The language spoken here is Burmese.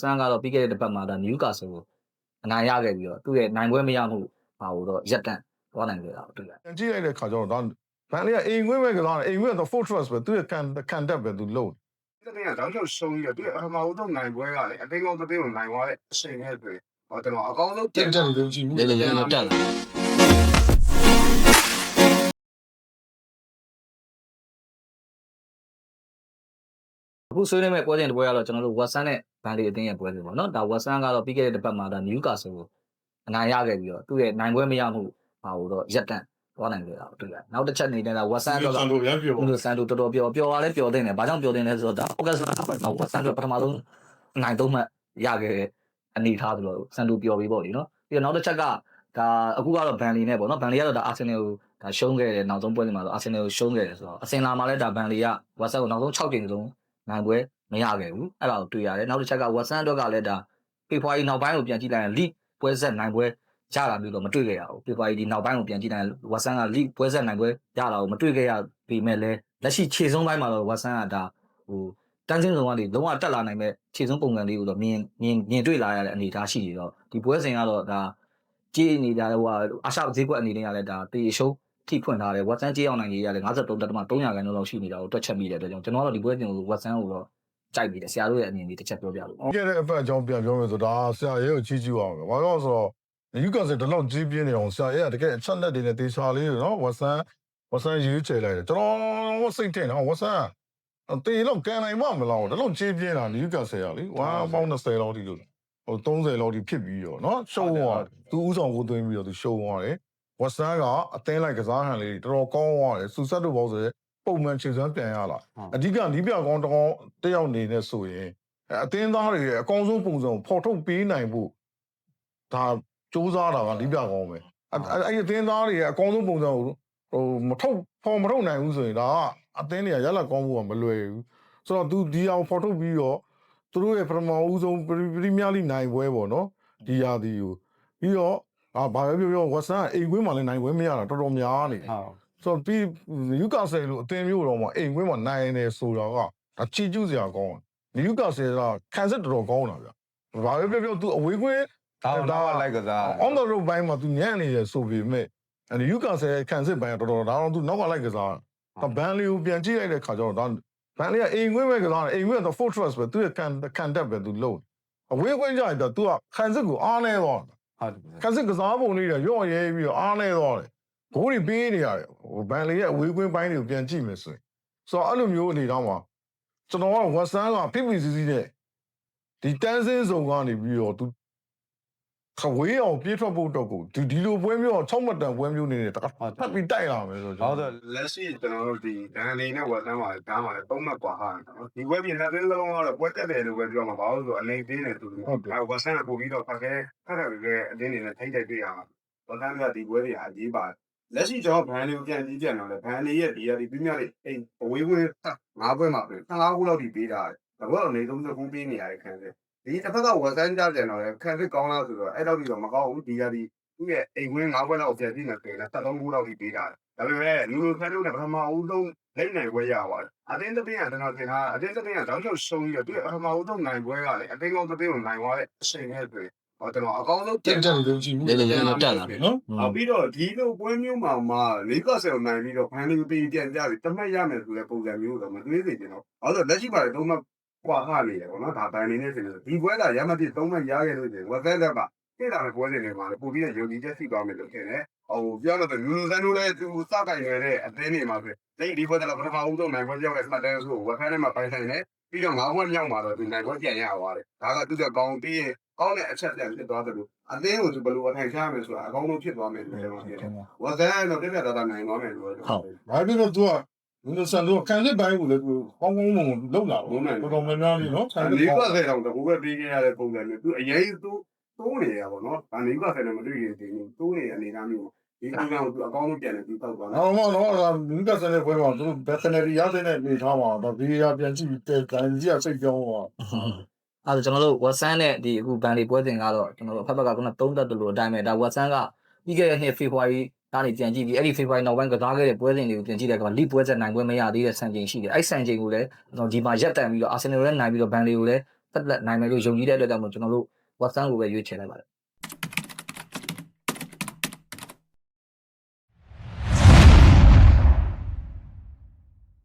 ဆန်ကတော့ပြီးခဲ့တဲ့တစ်ပတ်မှာဒါနယူကာဆယ်ကိုအနိုင်ရခဲ့ပြီးတော့သူ့ရဲ့နိုင်ပွဲမရမှုဟာကိုတော့ရက်တန့်သွားနိုင်ခဲ့တာတွေ့ရတယ်။ကြည့်လိုက်တဲ့ခါကျတော့ဒါဘန်လေးကအိမ်ခွင်းပဲကစားတယ်အိမ်ခွင်းကတော့ fortress ပဲသူ့ရဲ့ကန်ကန်တက်ပဲသူလုံးတဲ့တင်ကတောင်းချောက်ဆုံးရပြီးအမှောင်တော့နိုင်ပွဲကလေအသိကောင်းသတိကိုနိုင်သွားတဲ့အချိန်နဲ့တွေ့ဟောကျွန်တော်အကောင်းဆုံးတက်တက်လုံးကြည့်မှုလည်းလည်းတက်လာ အခုဆွေးနွေးမဲ့ပွဲစဉ်တစ်ပွဲကတော့ကျွန်တော်တို့ Watson နဲ့ Burnley အသင်းရဲ့ပွဲစဉ်ပေါ့နော်ဒါ Watson ကတော့ပြီးခဲ့တဲ့တစ်ပတ်မှာဒါ Newcastle ကိုအနိုင်ရခဲ့ပြီးတော့သူ့ရဲ့နိုင်ပွဲမရမှုပါလို့တော့ရက်တန့်သွားနိုင်ခဲ့တာကိုတွေ့ရတယ်နောက်တစ်ချက်အနေနဲ့ဒါ Watson အတွက်ကဆန်တို့ပြန်ပြောဦးလို့ဆန်တို့တော်တော်ပျော်ပျော်ပါလဲပျော်တဲ့နေဘာကြောင့်ပျော်တဲ့လဲဆိုတော့ဒါအော့ဂတ်စ်လမှာဝတ်ဆန်တို့ပထမဆုံးအနိုင်သုံးမှတ်ရခဲ့တဲ့အနေထားဆိုတော့ဆန်တို့ပျော်ပြီးပေါ့လေနော်ပြီးတော့နောက်တစ်ချက်ကဒါအခုကတော့ဘန်လီနဲ့ပေါ့နော်ဘန်လီကတော့ဒါအာဆင်နယ်ကိုဒါရှုံးခဲ့တဲ့နောက်ဆုံးပွဲတွေမှာတော့အာဆင်နယ်ကိုရှုံးခဲ့တယ်ဆိုတော့အစင်လာမှာလဲဒါဘန်လီကဝတ်ဆန်ကိုနောက်ဆုံး6ကြိမ်လုံး နိုင်ပွဲမရခဲ့ဘူးအဲ့ဒါကိုတွေ့ရတယ်နောက်တစ်ချက်ကဝတ်ဆန်အတွက်ကလည်းဒါဖေဖော်ဝါရီနောက်ပိုင်းကိုပြန်ကြည့်လိုက်ရင် league ပွဲဆက်နိုင်ပွဲရတာမျိုးတော့မတွေ့ခဲ့ရဘူးဖေဖော်ဝါရီဒီနောက်ပိုင်းကိုပြန်ကြည့်လိုက်ရင်ဝတ်ဆန်က league ပွဲဆက်နိုင်ပွဲရတာကိုမတွေ့ခဲ့ရပေမဲ့လည်းလက်ရှိခြေဆုံးပိုင်းမှာတော့ဝတ်ဆန်ကဒါဟိုတန်းချင်းဆုံးကနေလုံးဝတက်လာနိုင်မဲ့ခြေဆုံးပုံစံလေးကိုတော့မြင်မြင်မြင်တွေ့လာရတဲ့အနေအထားရှိနေတော့ဒီပွဲစဉ်ကတော့ဒါကြည့်နေကြတဲ့ဟိုအာရှဈေးကွက်အနေနဲ့ကလည်းဒါတေရှုံး ထိဖွင့်ထားတယ်ဝတ်ဆန်ကြေးအောင်နိုင်ကြီးကလည်း53တက်တမ300ခန်းလောက်ရှိနေတာကိုတွက်ချက်မိတဲ့အတွက်ကြောင့်ကျွန်တော်ကတော့ဒီပွဲစဉ်ကိုဝတ်ဆန်ကိုတော့ကြိုက်ပြီးတယ်ဆရာတို့ရဲ့အမြင်လေးတစ်ချက်ပြောပြလို့ကြည့်တဲ့အဖက်အကြောင်းပြန်ပြောမယ်ဆိုဒါဆရာရဲ့ကိုချီးကျူးအောင်ပဲဘာလို့လဲဆိုတော့ယူကာစဒီလောက်ကြီးပြင်းနေအောင်ဆရာရဲ့ကတကယ်အချက်လက်တွေနဲ့တေချာလေးနော်ဝတ်ဆန်ဝတ်ဆန်ရေးချေလိုက်တယ်ကျွန်တော်စိတ်ထင်တော့ဝတ်ဆန်တေလောက်ကန်နိုင်မမလားဒါလောက်ကြီးပြင်းတာယူကာဆယ်ရလေ1ပေါင်း20လောက်ထိလို့ဟို30လောက်ထိဖြစ်ပြီးတော့နော်ရှုံးသွားသူဥဆောင်ကိုသွင်းပြီးတော့သူရှုံးသွားတယ် ဝတ်ဆန်ကအသင်းလိုက်ကစားဟန်လေးတော်တော်ကောင်းသွားတယ်စူဆက်တို့ဘောဆိုရဲပုံမှန်ခြေစွမ်းပြန်ရလာအဓိကနီးပြကောင်းတကောင်းတယောက်နေနေဆိုရင်အဲအတင်းသားတွေရဲ့အကောင်းဆုံးပုံစံကိုဖော်ထုတ်ပေးနိုင်ဖို့ဒါစူးစမ်းတာကလိပြကောင်းပဲအဲအဲအဲ့ဒီအတင်းသားတွေရဲ့အကောင်းဆုံးပုံစံကိုဟိုမထုတ်ဖော်မထုတ်နိုင်ဘူးဆိုရင်ဒါကအတင်းတွေကရလက်ကောင်းဖို့ကမလွယ်ဘူးဆိုတော့ तू ဒီအောင်ဖော်ထုတ်ပြီးတော့သူတို့ရဲ့ပထမဦးဆုံးပရီးမီးယားလိနိုင်ပွဲပေါ့နော်ဒီရာသီကိုပြီးတော့ အာဘာပဲပြောပြောဝက်ဆန်ကအိမ်ကွင်းမှာလည်းနိုင်ပွဲမရတာတော်တော်များနေတယ် 好， ဆိုတော့ပြီးယူကာဆယ်လို့အတင်းမျိုးတော့မှအိမ်ကွင်းမှာနိုင်နေဆိုတော့ကဒါချီကျူးစရာကောင်းတယ်ယူကာဆယ်ကခံစစ်တော်တော်ကောင်းတာဗျ။ဘာပဲပြောပြော तू အဝေးကွင်း ဒါတော့လိုက်ကစား on the road ဘိုင်းမှာ तू ညံ့နေတယ်ဆိုပေမဲ့အဲယူကာဆယ်ခံစစ်ဘိုင်းကတော်တော်ဒါတော့ तू နောက်ကလိုက်ကစားတာဘန်လီကိုပြန်ကြည့်လိုက်တဲ့ခါကျတော့ဒါဘန်လီကအိမ်ကွင်းပဲကစားတယ်အိမ်ကွင်းကတော့ fortress ပဲသူရဲ့ကန်ကန်တက်ပဲ तू လုံးအဝေးကွင်းကြရင်တော့ तू ကခံစစ်ကိုအားနေတော့ ဟုတ်တယ်ခက်စစ်ကစားပုံလေးတွေရော့ရဲပြီးတော့အားနေတော့တယ်ဘိုးတွေပေးနေရတယ်ဟိုဘန်လေးရဲ့အဝေးကွင်းပိုင်းတွေကိုပြန်ကြည့်မယ်ဆိုရင်ဆိုတော့အဲ့လိုမျိုးအနေတော့မှာကျွန်တော်ကဝက်ဆန်က PPCC နဲ့ဒီတန်းစင်းစုံကနေပြီးတော့သူ ခဝေးအောင်ပြေးထွက်ဖို့တော့ကိုဒီဒီလိုပွဲမျိုး6မှတ်တန်ပွဲမျိုးနေနဲ့တခါဖတ်ပြီးတိုက်လာမယ်ဆို ဟု တော့ တ်တယ် လက်ရှိကျွန်တော်တို့ဒီဒန်လီနဲ့ဝက်ဆန်မှာကားမှာလည်းပုံမှန်กว่าဟာနော်ဒီဝက်ပြင်လက်သေးလုံးကတော့ပွဲတက်တယ်လို့ပဲပြောမှာဘာလို့ဆိုတော့အလိန်တင်းတယ်သူအဲဝက်ဆန်ကပို့ပြီးတော့ဖက်ခဲဖက်ခဲပဲအတင်းနေနဲ့ထိတ်တိုက်တွေ့ရမှာဝက်ဆန်ကဒီပွဲတွေအရေးပါလက်ရှိကျွန်တော်ဘန်လီကိုပြန်ကြည့်ပြန်တော့လေဘန်လီရဲ့ဒီရဒီပြင်းပြလေးအိမ်အဝေးဝေးငါးပွဲမှာပဲ15ခုလောက်ဒီပေးတာတယ်ဒါကတော့နေ30ခုပေးနေရတယ်ခံတယ် ဒီတစ်ဖက်ကဝက်ဆန်ကြပြန်တော့လေခံစစ်ကောင်းလားဆိုတော့အဲ့တော့ဒီတော့မကောင်းဘူးဒီရဒီသူ့ရဲ့အိမ်ဝင်းငါးပွဲလောက်ပြန်ကြည့်နေတယ်73ခုလောက်ဒီပေးတာတယ်ဒါပေမဲ့လူလူခက်တို့နဲ့ပထမဦးဆုံးလိမ့်နိုင်ပွဲရပါတယ်အတင်းတစ်ပင်းကကျွန်တော်ထင်တာအတင်းတစ်ပင်းကတောက်လျှောက်ရှုံးပြီးတော့သူပထမဦးဆုံးနိုင်ပွဲကလေအတင်းကောင်းတစ်ပင်းကိုနိုင်သွားတဲ့အချိန်နဲ့တွေ့ဟောကျွန်တော်အကောင်းဆုံးတက်တက်နေလို့ကြည့်မှုလေလေလေတက်လာပြီနော်နောက်ပြီးတော့ဒီလိုပွဲမျိုးမှာမှလေကဆယ်နိုင်ပြီးတော့ဖန်လီကိုတင်ပြန်ကြပြီတမတ်ရမယ်ဆိုတဲ့ပုံစံမျိုးတော့မတွေးစေချင်တော့အဲ့တော့လက်ရှိပါတယ်သုံးမှ ကွာခနေတယ်ပေါ့နော်ဒါဘန်နေနေဆိုဒီပွဲကရမတိသုံးမှရခဲ့လို့ရှင်ဝက်သက်လက်ကတိတာတဲ့ပွဲစဉ်တွေမှာပို့ပြီးတော့ယုံကြည်ချက်ရှိသွားမယ်လို့ထင်တယ်ဟိုပြောလို့ဆိုလူလူစန်းတို့လည်းသူစကင်ရတဲ့အသင်းတွေမှာဆိုဒီဒီပွဲတော့ပထမဦးဆုံးနိုင်ပွဲပြောက်တဲ့စမတ်တဲဆိုဝက်ဖက်ထဲမှာပိုင်ဆိုင်တယ်ပြီးတော့ငါးခွက်မြောက်မှာတော့ဒီနိုင်ပွဲပြန်ရသွားတယ်ဒါကသူကကောင်းပြီးရင်ကောင်းတဲ့အချက်ပြန်ဖြစ်သွားတယ်လို့အသင်းကိုသူဘယ်လိုအထိုင်ချရမယ်ဆိုတာအကောင်းဆုံးဖြစ်သွားမယ်လို့ပြောတယ်ဝက်သက်တော့ပြပြတာတာနိုင်သွားမယ်လို့ဘာဖြစ်လို့ तू ကလူဆန်တို့ခံစစ်ဘိုင်းကိုလည်းသူကော င်းကောင်းမွန်မွန်လုံလာတော့တော်တော်များများလေးနော်ခံစစ်လေးကောကင်းဆယ်တော့တကူပဲပြီးခဲ့ရတဲ့ပုံစံမျိုးသူအရင်သူတိုးနေရပါတော့။ဒါလေးကဆယ်နဲ့မတွေ့ရင်ဒီလိုတိုးနေအနေအမျိုးဒီပုံစံကိုသူအကောင်းဆုံးပြန်နေပြီးတော့သွားတာနော်နော်နော်လူကဆန်တဲ့ပွဲမှာသူတို့ဘက်ခနယ်ရီရတဲ့နေထားမှာတော့ဒီရပြန်ကြည့်တဲ့တန်ကြီးကစိတ်ကြောင်းသွားအဲ့ဒါကျွန်တော်တို့ Watson နဲ့ဒီအခု Burnley ပွဲစဉ်ကတော့ကျွန်တော်တို့အဖက်ဖက်ကခုနသုံးသက်တယ်လို့အတိုင်းပဲဒါ Watson ကပြီးခဲ့တဲ့နှစ် February ကနေပြန်ကြည့်ပြီးအဲ့ဒီ February နောက်ပိုင်းကစားခဲ့တဲ့ပွဲစဉ်တွေကိုပြန်ကြည့်တဲ့အခါမှာ League ပွဲစဉ်နိုင်ပွဲမရသေးတဲ့စံချိန်ရှိတယ်အဲ့စံချိန်ကိုလည်းကျွန်တော်ဒီမှာရက်တန်ပြီးတော့ Arsenal လည်းနိုင်ပြီးတော့ Burnley ကိုလည်းဆက်လက်နိုင်မယ်လို့ယုံကြည်တဲ့အတွက်ကြောင့်မို့ကျွန်တော်တို့ Watson ကိုပဲရွေးချယ်လိုက်ပါတယ်